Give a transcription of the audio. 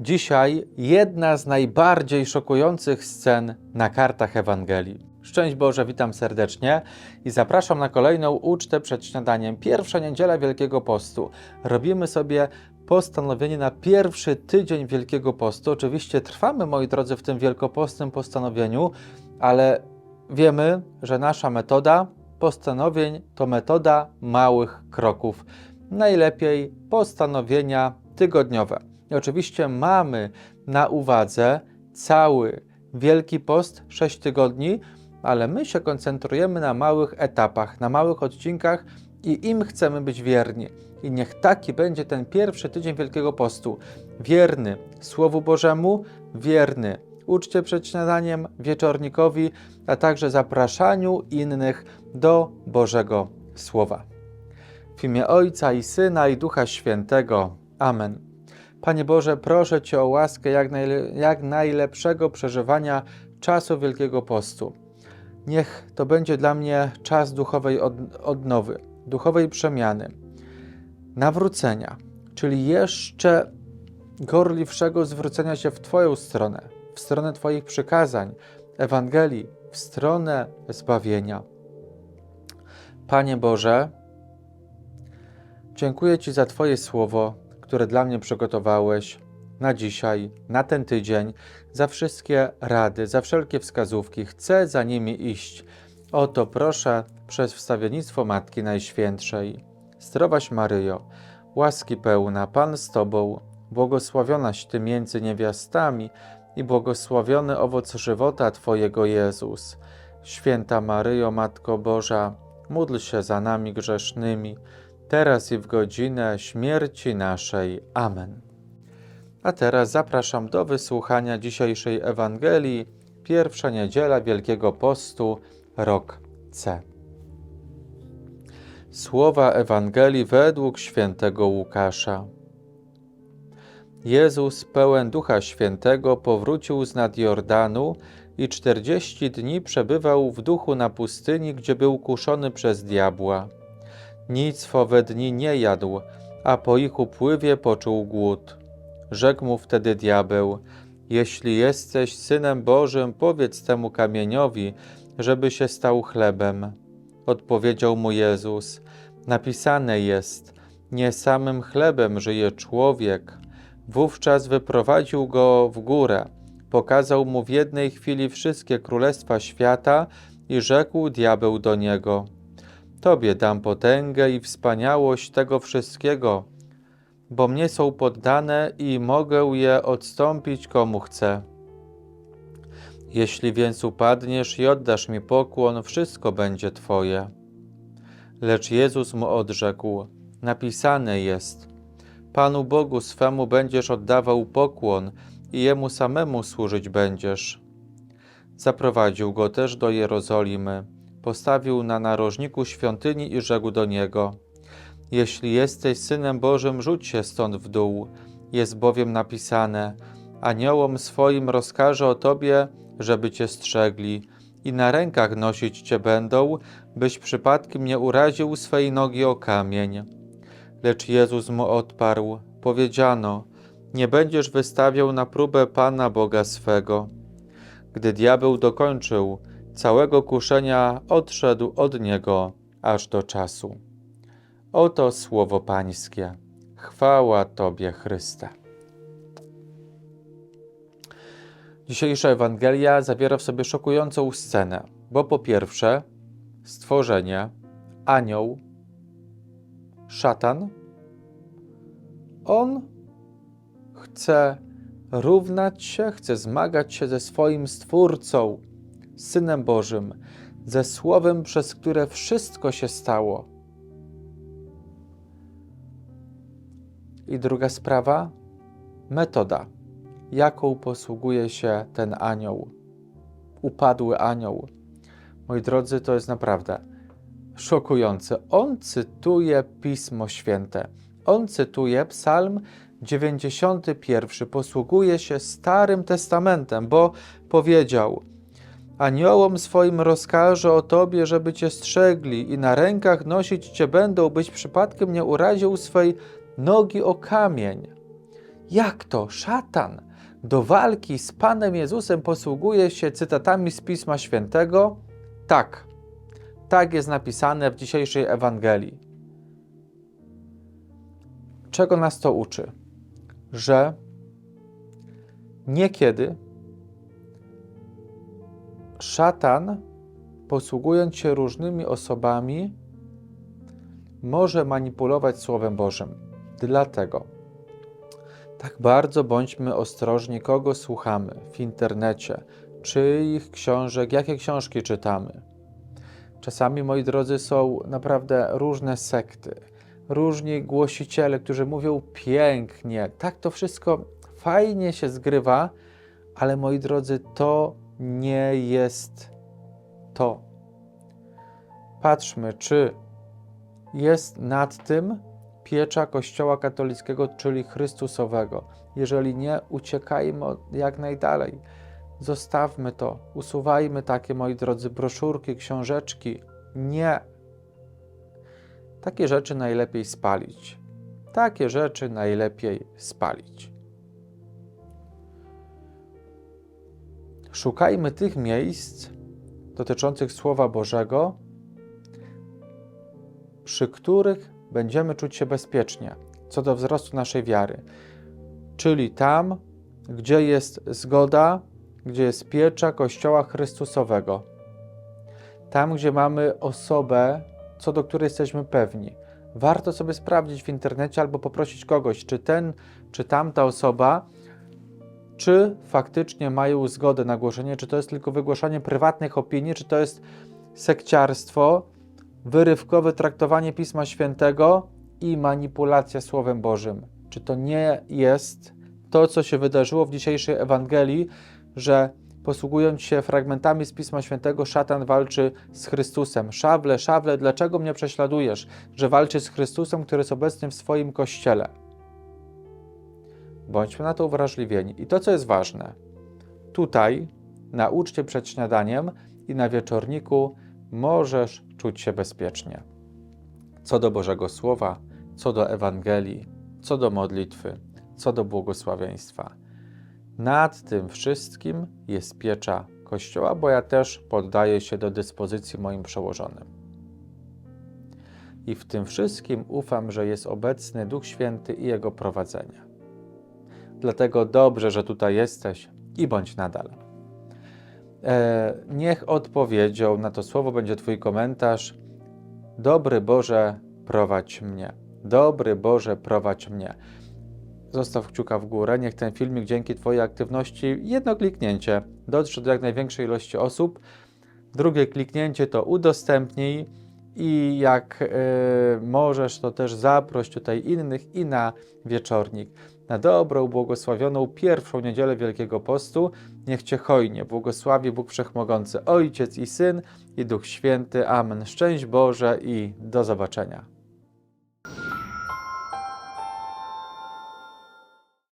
Dzisiaj jedna z najbardziej szokujących scen na kartach Ewangelii. Szczęść Boże, witam serdecznie i zapraszam na kolejną ucztę przed śniadaniem. Pierwsza niedziela Wielkiego Postu. Robimy sobie postanowienie na pierwszy tydzień Wielkiego Postu. Oczywiście trwamy, moi drodzy, w tym wielkopostnym postanowieniu, ale wiemy, że nasza metoda postanowień to metoda małych kroków. Najlepiej postanowienia tygodniowe. I oczywiście mamy na uwadze cały Wielki Post 6 tygodni, ale my się koncentrujemy na małych etapach, na małych odcinkach i im chcemy być wierni. I niech taki będzie ten pierwszy tydzień Wielkiego Postu. Wierny Słowu Bożemu, wierny uczcie przed śniadaniem, wieczornikowi, a także zapraszaniu innych do Bożego Słowa. W imię Ojca i Syna i Ducha Świętego. Amen. Panie Boże, proszę Cię o łaskę jak, najle- jak najlepszego przeżywania czasu Wielkiego Postu. Niech to będzie dla mnie czas duchowej od- odnowy, duchowej przemiany, nawrócenia, czyli jeszcze gorliwszego zwrócenia się w Twoją stronę, w stronę Twoich przykazań, Ewangelii, w stronę zbawienia. Panie Boże, dziękuję Ci za Twoje słowo, które dla mnie przygotowałeś na dzisiaj, na ten tydzień, za wszystkie rady, za wszelkie wskazówki. Chcę za nimi iść. O to proszę przez wstawiennictwo Matki Najświętszej. Zdrowaś Maryjo, łaski pełna, Pan z Tobą, błogosławionaś Ty między niewiastami i błogosławiony owoc żywota Twojego Jezus. Święta Maryjo, Matko Boża, módl się za nami grzesznymi, teraz i w godzinę śmierci naszej. Amen. A teraz zapraszam do wysłuchania dzisiejszej Ewangelii, pierwsza niedziela Wielkiego Postu, rok C. Słowa Ewangelii według świętego Łukasza. Jezus, pełen Ducha Świętego, powrócił z nad Jordanu i czterdzieści dni przebywał w duchu na pustyni, gdzie był kuszony przez diabła. Nic w owe dni nie jadł, a po ich upływie poczuł głód. Rzekł mu wtedy diabeł: Jeśli jesteś synem Bożym, powiedz temu kamieniowi, żeby się stał chlebem. Odpowiedział mu Jezus: Napisane jest: Nie samym chlebem żyje człowiek. Wówczas wyprowadził go w górę, pokazał mu w jednej chwili wszystkie królestwa świata i rzekł diabeł do niego: Tobie dam potęgę i wspaniałość tego wszystkiego, bo mnie są poddane i mogę je odstąpić komu chcę. Jeśli więc upadniesz i oddasz mi pokłon, wszystko będzie Twoje. Lecz Jezus mu odrzekł: Napisane jest: Panu Bogu swemu będziesz oddawał pokłon i jemu samemu służyć będziesz. Zaprowadził go też do Jerozolimy, postawił na narożniku świątyni i rzekł do niego: Jeśli jesteś synem Bożym, rzuć się stąd w dół. Jest bowiem napisane: Aniołom swoim rozkaże o tobie, żeby cię strzegli, i na rękach nosić cię będą, byś przypadkiem nie uraził swej nogi o kamień. Lecz Jezus mu odparł: Powiedziano: Nie będziesz wystawiał na próbę Pana Boga swego. Gdy diabeł dokończył całego kuszenia, odszedł od niego aż do czasu. Oto słowo Pańskie. Chwała Tobie, Chryste. Dzisiejsza Ewangelia zawiera w sobie szokującą scenę, bo po pierwsze, stworzenie, anioł, szatan, on chce równać się, chce zmagać się ze swoim Stwórcą, Synem Bożym, ze Słowem, przez które wszystko się stało. I druga sprawa, metoda, jaką posługuje się ten anioł, upadły anioł. Moi drodzy, to jest naprawdę szokujące. On cytuje Pismo Święte. On cytuje Psalm 91. Posługuje się Starym Testamentem, bo powiedział: Aniołom swoim rozkaże o tobie, żeby cię strzegli, i na rękach nosić cię będą, byś przypadkiem nie uraził swej nogi o kamień. Jak to szatan do walki z Panem Jezusem posługuje się cytatami z Pisma Świętego? Tak, tak jest napisane w dzisiejszej Ewangelii. Czego nas to uczy? Że niekiedy szatan, posługując się różnymi osobami, może manipulować Słowem Bożym. Dlatego tak bardzo bądźmy ostrożni, kogo słuchamy w internecie, czyich książek, jakie książki czytamy. Czasami, moi drodzy, są naprawdę różne sekty, różni głosiciele, którzy mówią pięknie. Tak to wszystko fajnie się zgrywa, ale moi drodzy, to nie jest to. Patrzmy, czy jest nad tym piecza Kościoła katolickiego, czyli Chrystusowego. Jeżeli nie, uciekajmy jak najdalej. Zostawmy to, usuwajmy takie, moi drodzy, broszurki, książeczki. Nie. Takie rzeczy najlepiej spalić. Takie rzeczy najlepiej spalić. Szukajmy tych miejsc dotyczących Słowa Bożego, przy których będziemy czuć się bezpiecznie co do wzrostu naszej wiary. Czyli tam, gdzie jest zgoda, gdzie jest piecza Kościoła Chrystusowego. Tam, gdzie mamy osobę, co do której jesteśmy pewni. Warto sobie sprawdzić w internecie albo poprosić kogoś, czy ten, czy tamta osoba, czy faktycznie mają zgodę na głoszenie, czy to jest tylko wygłaszanie prywatnych opinii, czy to jest sekciarstwo, wyrywkowe traktowanie Pisma Świętego i manipulacja Słowem Bożym. Czy to nie jest to, co się wydarzyło w dzisiejszej Ewangelii, że posługując się fragmentami z Pisma Świętego, szatan walczy z Chrystusem. Szawle, szawle, dlaczego mnie prześladujesz? Że walczy z Chrystusem, który jest obecny w swoim kościele. Bądźmy na to uwrażliwieni. I to, co jest ważne, tutaj na uczcie przed śniadaniem i na wieczorniku możesz czuć się bezpiecznie. Co do Bożego Słowa, co do Ewangelii, co do modlitwy, co do błogosławieństwa. Nad tym wszystkim jest piecza Kościoła, bo ja też poddaję się do dyspozycji moim przełożonym. I w tym wszystkim ufam, że jest obecny Duch Święty i Jego prowadzenie. Dlatego dobrze, że tutaj jesteś i bądź nadal. E, niech odpowiedzią na to słowo będzie Twój komentarz. Dobry Boże, prowadź mnie. Dobry Boże, prowadź mnie. Zostaw kciuka w górę. Niech ten filmik dzięki Twojej aktywności, jedno kliknięcie, dotrze do jak największej ilości osób. Drugie kliknięcie to udostępnij i jak e, możesz, to też zaproś tutaj innych i na wieczornik. Na dobrą, błogosławioną pierwszą niedzielę Wielkiego Postu. Niech Cię hojnie błogosławi Bóg Wszechmogący, Ojciec i Syn i Duch Święty. Amen. Szczęść Boże i do zobaczenia.